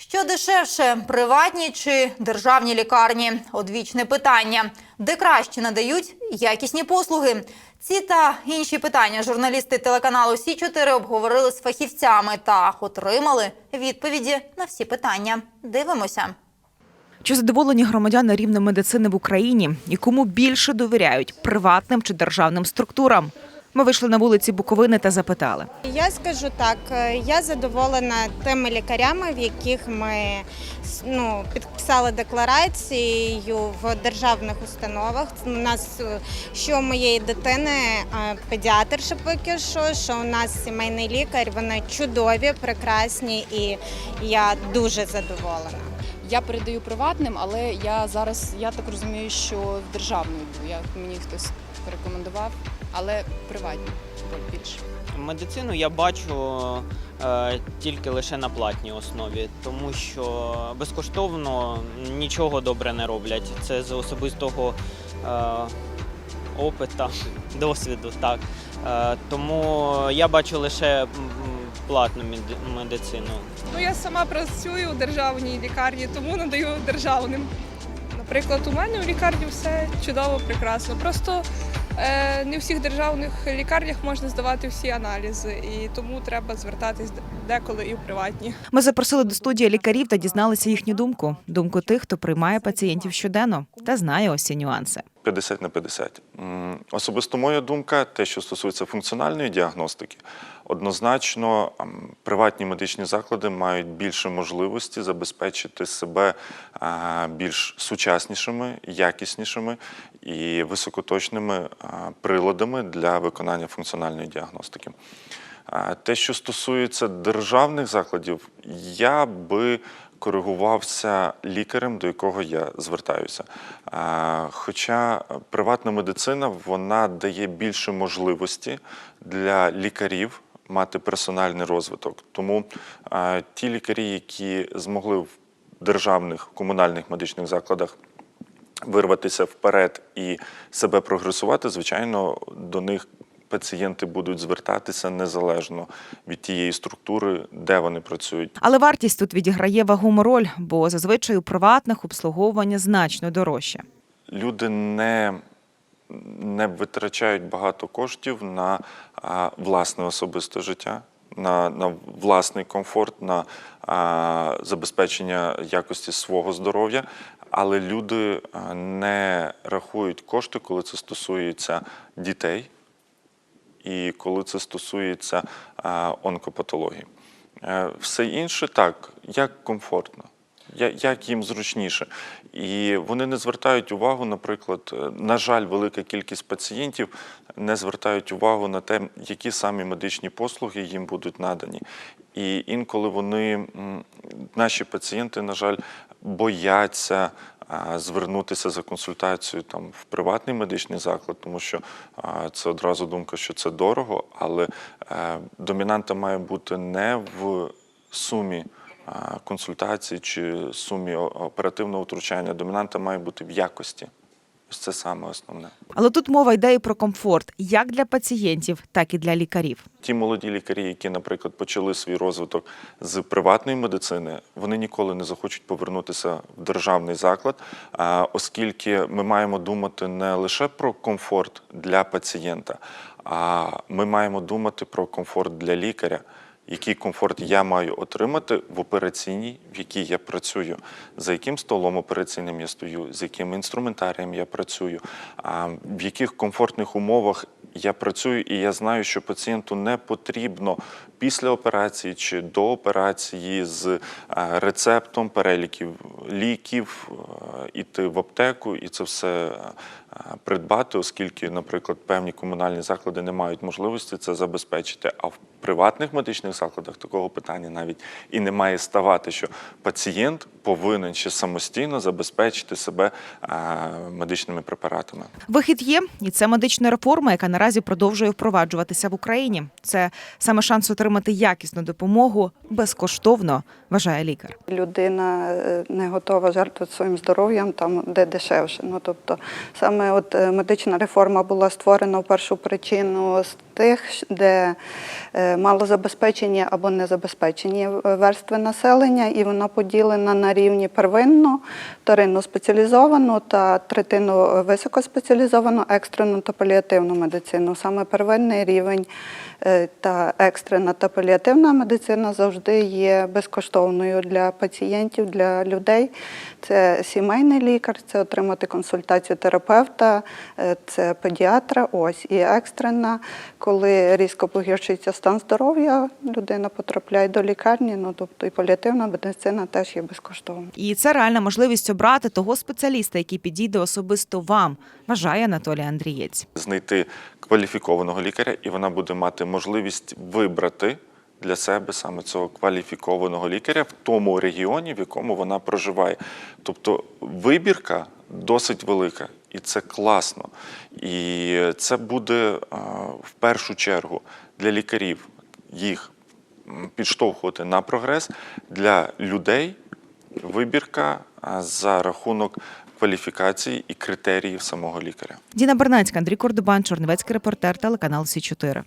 Що дешевше, приватні чи державні лікарні? Одвічне питання. Де краще надають якісні послуги? Ці та інші питання журналісти телеканалу Сі 4 обговорили з фахівцями та отримали відповіді на всі питання. Дивимося. Чи задоволені громадяни рівнем медицини в Україні і кому більше довіряють приватним чи державним структурам? Ми вийшли на вулиці Буковини та запитали. Я скажу так, е, я задоволена тими лікарями, в яких ми ну, підписали декларацію в державних установах. У нас е, що у моєї дитини е, педіатрша поки що, що у нас сімейний лікар. Вони чудові, прекрасні, і я дуже задоволена. Я передаю приватним, але я зараз я так розумію, що в державну йду. Я мені хтось порекомендував, але приватні більше. Медицину я бачу е, тільки лише на платній основі, тому що безкоштовно нічого добре не роблять. Це з особистого е, опита, досвіду. Так. Е, тому я бачу лише платну мед- медицину. Ну, я сама працюю у державній лікарні, тому надаю державним. Наприклад, у мене у лікарні все чудово, прекрасно. Просто не в всіх державних лікарнях можна здавати всі аналізи, і тому треба звертатись деколи і в приватні. Ми запросили до студії лікарів та дізналися їхню думку. Думку тих, хто приймає пацієнтів щоденно та знає усі нюанси. 50 на 50. Особисто моя думка, те, що стосується функціональної діагностики, однозначно приватні медичні заклади мають більше можливості забезпечити себе більш сучаснішими, якіснішими і високоточними приладами для виконання функціональної діагностики. Те, що стосується державних закладів, я би коригувався лікарем, до якого я звертаюся. Хоча приватна медицина вона дає більше можливості для лікарів мати персональний розвиток. Тому а, ті лікарі, які змогли в державних комунальних медичних закладах вирватися вперед і себе прогресувати, звичайно, до них пацієнти будуть звертатися незалежно від тієї структури, де вони працюють. Але вартість тут відіграє вагому роль, бо зазвичай у приватних обслуговування значно дорожче. Люди не, не витрачають багато коштів на власне особисте життя. На, на власний комфорт, на а, забезпечення якості свого здоров'я, але люди не рахують кошти, коли це стосується дітей, і коли це стосується а, онкопатології. Е, Все інше так, як комфортно, як їм зручніше. І вони не звертають увагу, наприклад, е, на жаль, велика кількість пацієнтів не звертають увагу на те, які самі медичні послуги їм будуть надані. І інколи вони, наші пацієнти, на жаль, бояться звернутися за консультацією там в приватний медичний заклад, тому що це одразу думка, що це дорого, але е, домінанта має бути не в сумі консультацій чи сумі оперативного втручання. Домінанта має бути в якості. Ось це саме основне. Але тут мова йде і про комфорт як для пацієнтів, так і для лікарів. Ті молоді лікарі, які, наприклад, почали свій розвиток з приватної медицини, вони ніколи не захочуть повернутися в державний заклад, оскільки ми маємо думати не лише про комфорт для пацієнта, а ми маємо думати про комфорт для лікаря. Який комфорт я маю отримати в операційній, в якій я працюю, за яким столом операційним я стою, з яким інструментарієм я працюю, в яких комфортних умовах я працюю, і я знаю, що пацієнту не потрібно після операції чи до операції з е, рецептом переліків ліків е, іти в аптеку і це все е, придбати, оскільки, наприклад, певні комунальні заклади не мають можливості це забезпечити. А в приватних медичних закладах такого питання навіть і не має ставати, що пацієнт повинен ще самостійно забезпечити себе медичними препаратами. Вихід є, і це медична реформа, яка наразі продовжує впроваджуватися в Україні. Це саме шанс отримати якісну допомогу безкоштовно, вважає лікар. людина е, не готова жертвувати своїм здоров'ям там, де дешевше. Ну тобто, саме от е, медична реформа була створена в першу причину тих, де е, малозабезпечені або незабезпечені верстви населення, і вона поділена на рівні первинну, вторинну спеціалізовану та третину високоспеціалізовану, екстрену та паліативну медицину. Саме первинний рівень е, та екстрена та паліативна медицина завжди є безкоштовною для пацієнтів, для людей. Це сімейний лікар, це отримати консультацію терапевта, е, це педіатра. Ось і екстрена, коли різко погіршується стан здоров'я, людина потрапляє до лікарні. Ну тобто і паліативна медицина теж є безкоштовною. І це реальна можливість обрати того спеціаліста, який підійде особисто вам, вважає Анатолій Андрієць. знайти кваліфікованого лікаря, і вона буде мати можливість вибрати для себе саме цього кваліфікованого лікаря в тому регіоні, в якому вона проживає. Тобто вибірка досить велика, і це класно. І це буде в першу чергу для лікарів їх підштовхувати на прогрес, для людей вибірка за рахунок кваліфікації і критеріїв самого лікаря. Діна Бернацька, Андрій Кордобан, Чорновецький репортер, телеканал Сі 4